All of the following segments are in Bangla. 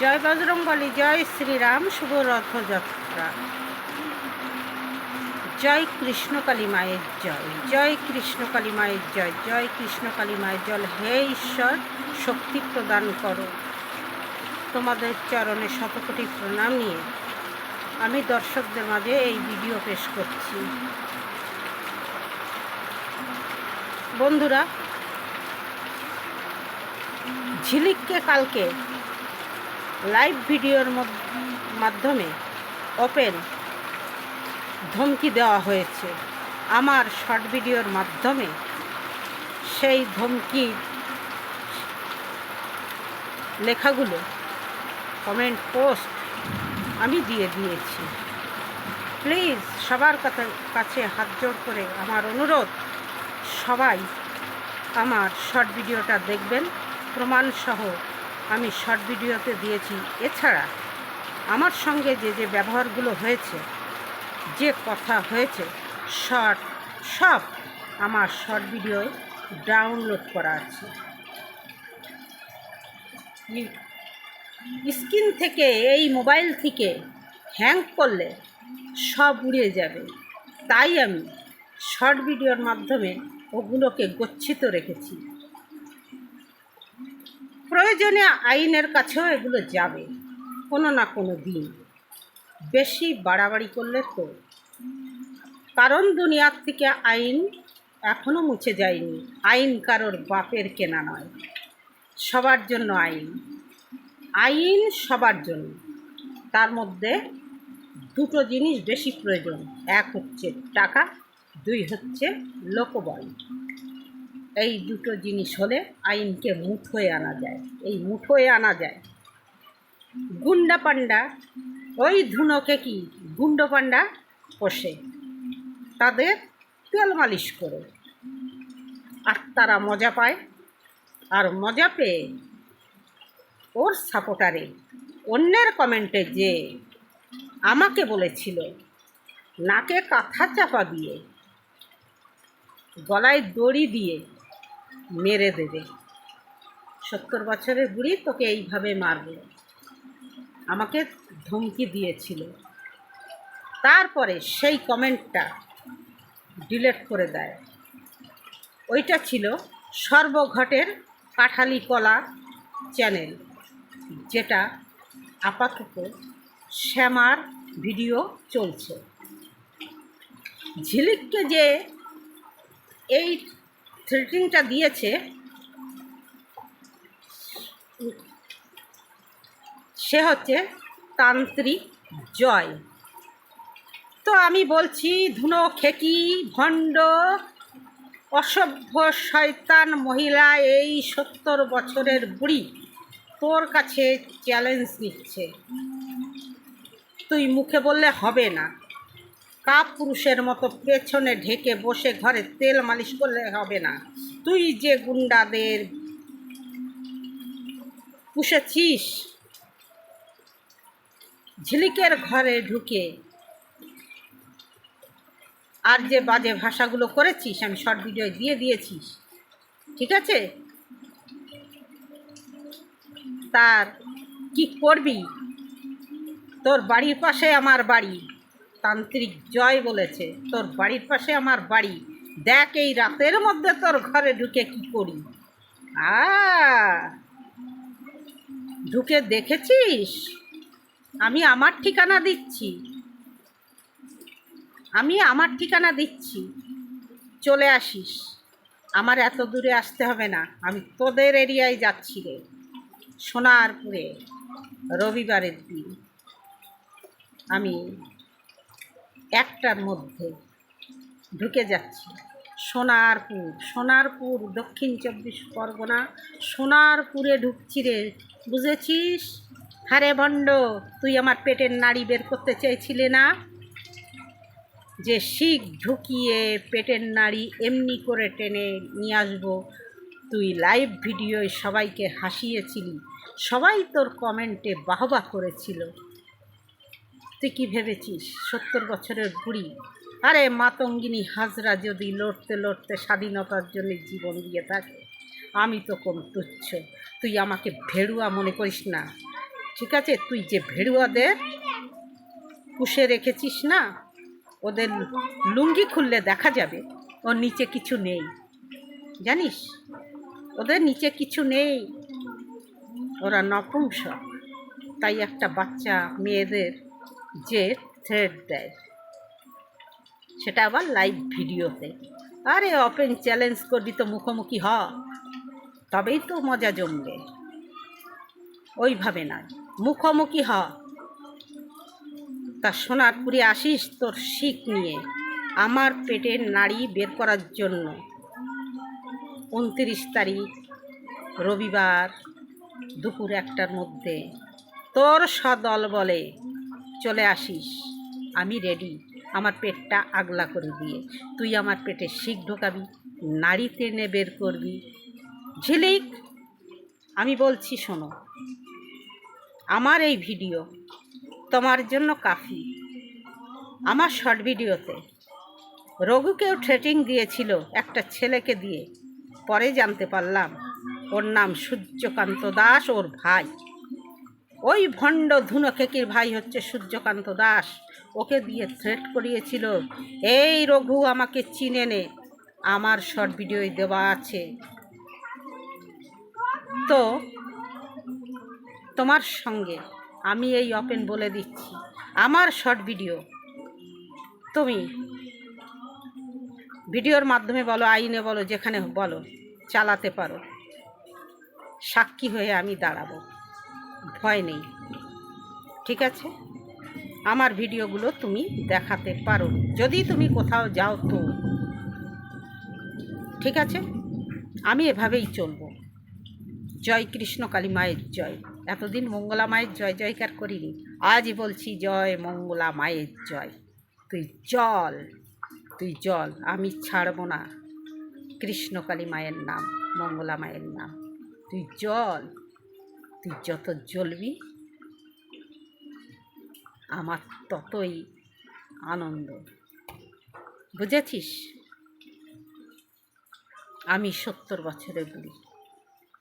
জয় বজরংবলী, জয় শ্রীরাম, শুভ রথযাত্রা। জয় কৃষ্ণ কালী মায়ের জয় জয় কৃষ্ণ কালী মায়ের জয় জয় কৃষ্ণ কালী মায়ের জল হে ঈশ্বর, শক্তি প্রদান করো। তোমাদের চরণে শতকোটি প্রণাম নিয়ে আমি দর্শকদের মাঝে এই ভিডিও পেশ করছি। বন্ধুরা, ঝিলিককে কালকে লাইভ ভিডিওর মধ্য- মাধ্যমে ওপেন ধমকি দেওয়া হয়েছে। আমার শর্ট ভিডিওর মাধ্যমে সেই ধমকি লেখাগুলো কমেন্ট পোস্ট আমি দিয়ে দিয়েছি। প্লিজ সবার কাছে- কাছে হাত জোড় করে আমার অনুরোধ, সবাই আমার শর্ট ভিডিওটা দেখবেন, প্রমাণসহ আমি শর্ট ভিডিওতে দিয়েছি। এছাড়া আমার সঙ্গে যে যে ব্যবহারগুলো হয়েছে, যে কথা হয়েছে শর্ট সব আমার শর্ট ভিডিও ডাউনলোড করা আছে। স্ক্রিন থেকে, এই মোবাইল থেকে হ্যাং করলে সব উড়ে যাবে। তাই আমি শর্ট ভিডিওর মাধ্যমে ওগুলোকে গচ্ছিত রেখেছি। প্রয়োজনে আইনের কাছেও এগুলো যাবে, কোনো না কোনো দিন। বেশি বাড়াবাড়ি করলে তো। কারণ দুনিয়ার থেকে আইন এখনও মুছে যায়নি। আইন কারোর বাপের কেনা নয়, সবার জন্য আইন। আইন সবার জন্য। তার মধ্যে দুটো জিনিস বেশি প্রয়োজন, এক হচ্ছে টাকা, দুই হচ্ছে লোকবল। এই দুটো জিনিস হলে আইনকে মুঠোয় আনা যায়। এই মুঠোয় আনা যায়। গুন্ডা পান্ডা ওই ধুনোকে কি গুন্ড পান্ডা পোষে? তাদের তেল মালিশ করে। আর তারা মজা পায়। আর মজা পেয়ে ওর সাপোর্টারে অন্যের কমেন্টে যে আমাকে বলেছিল, নাকে কাঁথা চাপা দিয়ে, গলায় দড়ি দিয়ে মেরে দেবে। সত্তর বছরের বুড়ি তোকে এইভাবে মারবে আমাকে ধমকি দিয়েছিল। তারপরে সেই কমেন্টটা ডিলেট করে দেয়। ওইটা ছিল সর্বঘটের কাঠালি কলা চ্যানেল, যেটা আপাতত শ্যামার ভিডিও চলছে। ঝিলিককে যে এই থ্রেটিংটা দিয়েছে। সে হচ্ছে তান্ত্রিক জয়। তো আমি বলছি, ধুনো খেকি ভণ্ড, অসভ্য শয়তান মহিলা এই সত্তর বছরের বুড়ি তোর কাছে চ্যালেঞ্জ নিচ্ছে। তুই মুখে বললে হবে না। কাপ পুরুষের মতো পেছনে ঢেকে বসে ঘরে তেল মালিশ করলে হবে না। তুই যে গুন্ডাদের পুষেছিস, ঝিলিকের ঘরে ঢুকে আর যে বাজে ভাষাগুলো করেছিস, আমি শর্ট ভিডিও দিয়ে দিয়েছিস ঠিক আছে? তার কি করবি? তোর বাড়ির পাশে আমার বাড়ি। তান্ত্রিক জয় বলেছে, তোর বাড়ির পাশে আমার বাড়ি। দেখ এই রাতের মধ্যে তোর ঘরে ঢুকে কি করি। আ, ঢুকে দেখেছিস? আমি আমার ঠিকানা দিচ্ছি। আমি আমার ঠিকানা দিচ্ছি। চলে আসিস। আমার এত দূরে আসতে হবে না। আমি তোদের এরিয়ায় যাচ্ছি রে। সোনারপুরে রবিবারের দিন আমি একটার মধ্যে ঢুকে যাচ্ছি। সোনারপুর সোনারপুর, দক্ষিণ চব্বিশ পরগনা, সোনারপুরে ঢুকছি রে। বুঝেছিস? হারে ভণ্ড, তুই আমার পেটের নাড়ি বের করতে চেয়েছিলে না? যে শিখ ঢুকিয়ে পেটের নাড়ি এমনি করে টেনে নিয়ে আসব। তুই লাইভ ভিডিওয় সবাইকে হাসিয়েছিলি। সবাই তোর কমেন্টে বাহবা করেছিল। তুই কি ভেবেছিস? সত্তর বছরের বুড়ি। আরে মাতঙ্গিনী হাজরা যদি লড়তে লড়তে স্বাধীনতার জন্য জীবন দিয়ে থাকে, আমি তো কোন তুচ্ছ। তুই আমাকে ভেড়ুয়া মনে করিস না। ঠিক আছে, তুই যে ভেড়ুয়াদের পুষে রেখেছিস না, ওদের লুঙ্গি খুললে দেখা যাবে, ওর নিচে কিছু নেই। জানিস? ওদের নিচে কিছু নেই। ওরা নপুংসক। তাই একটা বাচ্চা মেয়েদের যে থ্রেড দেয়। সেটা আবার লাইভ ভিডিওতে আরে ওপেন চ্যালেঞ্জ করবি তো মুখোমুখি হ। তবেই তো মজা জমবে। ওইভাবে নয়। মুখোমুখি হ। তা সোনারপুরে আসিস তোর শিখ নিয়ে আমার পেটের নাড়ি বের করার জন্য। উনত্রিশ তারিখ, রবিবার দুপুর একটার মধ্যে তোর সদল বলে চলে আসিস। আমি রেডি আমার পেটটা আগলা করে দিয়ে। তুই আমার পেটে শিখ ঢোকাবি নাড়ি টেনে বের করবি। ঝিলিক, আমি বলছি শোনো, আমার এই ভিডিও তোমার জন্য কাফি। আমার শর্ট ভিডিওতে রঘুকেও ট্রেটিং দিয়েছিল একটা ছেলেকে দিয়ে। পরে জানতে পারলাম, ওর নাম সূর্যকান্ত দাস, ওর ভাই। ওই ভণ্ড ধুনো খেকির ভাই হচ্ছে সূর্যকান্ত দাস। ওকে দিয়ে থ্রেট করিয়েছিল, এই রঘু আমাকে চিনে নে, আমার শর্ট ভিডিওই দেওয়া আছে। তো তোমার সঙ্গে আমি এই ওপেন বলে দিচ্ছি, আমার শর্ট ভিডিও তুমি ভিডিওর মাধ্যমে বলো, আইনে বলো, যেখানে বলো, চালাতে পারো। সাক্ষী হয়ে আমি দাঁড়াবো। ভয় নেই। ঠিক আছে? আমার ভিডিওগুলো তুমি দেখাতে পারো। যদি তুমি কোথাও যাও তো। ঠিক আছে? আমি এভাবেই চলবো। জয় কৃষ্ণ, কালী মায়ের জয়। এতদিন মঙ্গলা মায়ের জয় জয়কার করিনি। আজই বলছি জয় মঙ্গলা মায়ের জয়। তুই জল তুই জল আমি ছাড়বো না। কৃষ্ণকালী মায়ের নাম, মঙ্গলা মায়ের নাম। তুই জল তুই যত জ্বলবি, আমার ততই আনন্দ। বুঝেছিস? আমি সত্তর বছরের বুড়ি।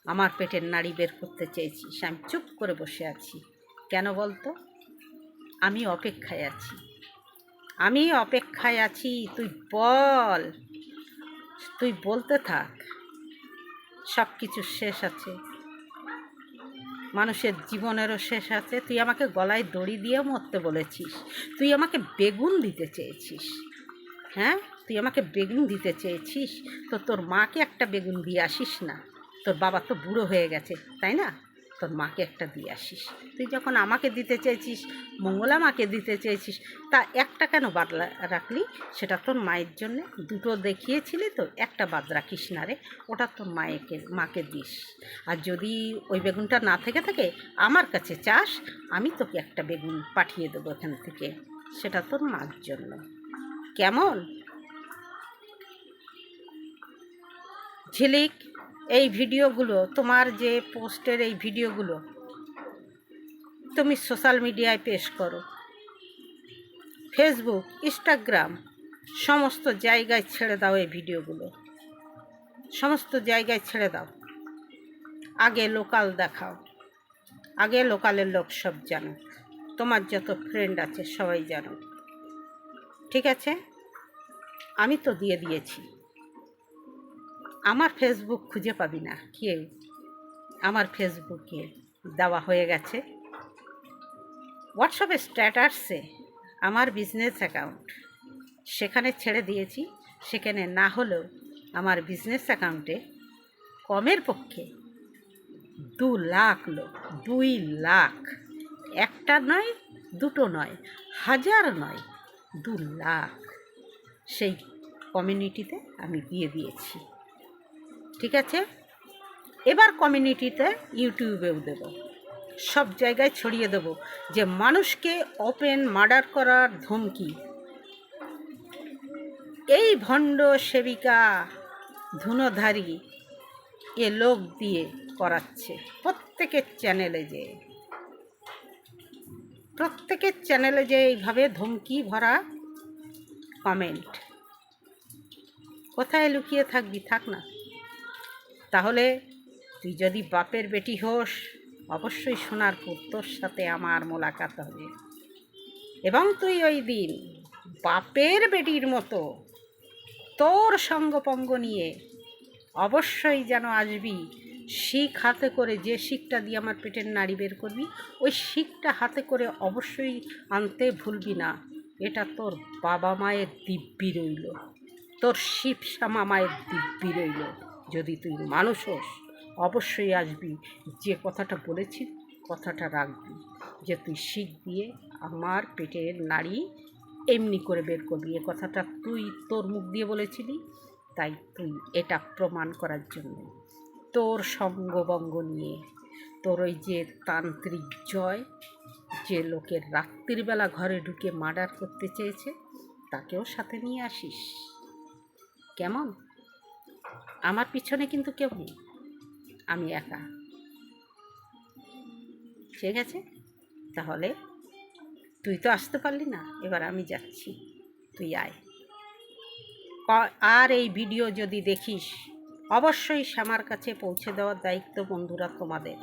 আমার পেটের নাড়ি বের করতে চেয়েছিস। আমি চুপ করে বসে আছি। কেন বলতো? আমি অপেক্ষায় আছি। আমি অপেক্ষায় আছি, তুই বল। তুই বলতে থাক। সব কিছু শেষ আছে। মানুষের জীবনেরও শেষ আছে। তুই আমাকে গলায় দড়ি দিয়ে মরতে বলেছিস। তুই আমাকে বেগুন দিতে চেয়েছিস। হ্যাঁ? তুই আমাকে বেগুন দিতে চেয়েছিস। তো তোর মাকে একটা বেগুন দিয়ে আসিস না। তোর বাবা তো বুড়ো হয়ে গেছে, তাই না? তোর মাকে একটা দিয়ে আসিস। তুই যখন আমাকে দিতে চেয়েছিস, মঙ্গলা মাকে দিতে চেয়েছিস, তা একটা কেন বাদ রাখলি? সেটা তোর মায়ের জন্য। দুটো দেখিয়েছিলি তো, একটা বাদ রাখিস না রে। ওটা তোর মায়েকে, মাকে দিস। আর যদি ওই বেগুনটা না থেকে থাকে, আমার কাছে চাস, আমি তোকে একটা বেগুন পাঠিয়ে দেবো এখান থেকে। সেটা তোর মার জন্য। কেমন? ঝিলিক এই ভিডিওগুলো, তোমার যে পোস্টের এই ভিডিওগুলো, তুমি সোশ্যাল মিডিয়ায় পেশ করো। ফেসবুক, ইনস্টাগ্রাম, সমস্ত জায়গায় ছেড়ে দাও এই ভিডিওগুলো। সমস্ত জায়গায় ছেড়ে দাও। আগে লোকাল দেখাও। আগে লোকালের লোক সব জানো তোমার যত ফ্রেন্ড আছে সবাই জানো ঠিক আছে? আমি তো দিয়ে দিয়েছি। আমার ফেসবুক খুঁজে পাবি না। কেউ আমার ফেসবুকে দেওয়া হয়ে গেছে। হোয়াটসঅ্যাপে স্ট্যাটাসে আমার বিজনেস অ্যাকাউন্ট সেখানে ছেড়ে দিয়েছি। সেখানে না হলেও আমার বিজনেস অ্যাকাউন্টে কমের পক্ষে দু লাখ লোক, দুই লাখ। একটা নয়, দুটো নয়, হাজার নয়, দু লাখ। সেই কমিউনিটিতে আমি দিয়ে দিয়েছি। ঠিক আছে? এবার কমিউনিটিতে ইউটিউবেও দেব। সব জায়গায় ছড়িয়ে দেব যে মানুষকে ওপেন মার্ডার করার ধমকি। এই ভণ্ড সেবিকা ধুনোধারী এ লোক দিয়ে করাচ্ছে প্রত্যেকের চ্যানেলে যে প্রত্যেকের চ্যানেলে যে এইভাবে ধমকি ভরা কমেন্ট কোথায় লুকিয়ে থাকবি? থাক না। তাহলে তুই যদি বাপের বেটি হোস, অবশ্যই সোনারপুর তোর সাথে আমার মোলাকাত হবে। এবং তুই ওই দিন বাপের বেটির মতো তোর সঙ্গপঙ্গ নিয়ে অবশ্যই যেন আসবি, শিখ হাতে করে যে শিখটা দিয়ে আমার পেটের নাড়ি বের করবি, ওই শিখটা হাতে করে অবশ্যই আনতে ভুলবি না। এটা তোর বাবা মায়ের দিব্যি রইল। তোর শিব শ্যামা মায়ের দিব্যি রইল। যদি তুই মানুষ হোস, অবশ্যই আসবি। যে কথাটা বলেছি, কথাটা রাখবি। যে তুই শিখ দিয়ে আমার পেটের নাড়ি এমনি করে বের করবি। এ কথাটা তুই তোর মুখ দিয়ে বলেছিলি, তাই তুই এটা প্রমাণ করার জন্য। তোর সঙ্গবঙ্গ নিয়ে, তোর ওই যে তান্ত্রিক জয়, যে লোকের রাত্রিবেলা ঘরে ঢুকে মার্ডার করতে চেয়েছে, তাকেও সাথে নিয়ে আসিস। কেমন? আমার পিছনে কিন্তু কেউ নেই। আমি একা। ঠিক আছে? তাহলে তুই তো আসতে পারলি না। এবার আমি যাচ্ছি। তুই আয়। আর এই ভিডিও যদি দেখিস, অবশ্যই শ্যামার কাছে পৌঁছে দেওয়ার দায়িত্ব বন্ধুরা তোমাদের।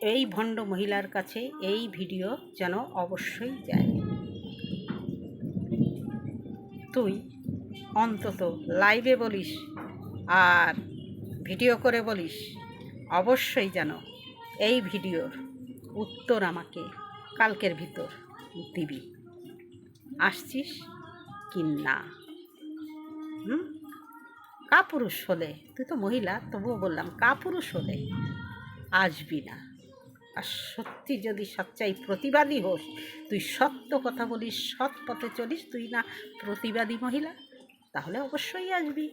এই ভণ্ড মহিলার কাছে এই ভিডিও যেন অবশ্যই যায়। তুই অন্তত লাইভে বলিস আর ভিডিও করে বলিস, অবশ্যই যেন এই ভিডিওর উত্তর আমাকে কালকের ভিতর দিবি। আসছিস কি না? হুম? কাপুরুষ হলে, তুই তো মহিলা, তবুও বললাম কাপুরুষ হলে আসবি না। আর সত্যি যদি সচ্চাই প্রতিবাদী হোস, তুই সত্য কথা বলিস, সৎ পথে চলিস, তুই না প্রতিবাদী মহিলা, তাহলে অবশ্যই আসবি।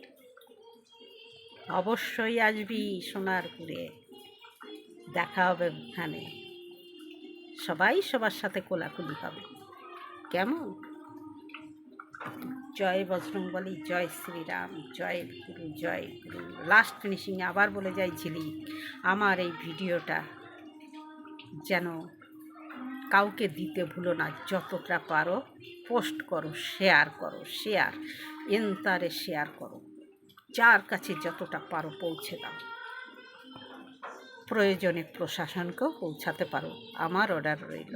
অবশ্যই আসবি সোনারপুরে দেখা হবে ওখানে। সবাই সবার সাথে কোলাকুলি হবে। কেমন? জয় বজরংবলী, জয় শ্রীরাম, জয় গুরু জয় গুরু। লাস্ট ফিনিশিং আবার বলে যাই ঝিলি আমার এই ভিডিওটা যেন কাউকে দিতে ভুলো না। যতটা পারো পোস্ট করো শেয়ার করো শেয়ার এন্তারে শেয়ার করো। যার কাছে যতটা পারো পৌঁছে দাও। প্রয়োজনে প্রশাসনকেও পৌঁছাতে পারো। আমার অর্ডার রইল।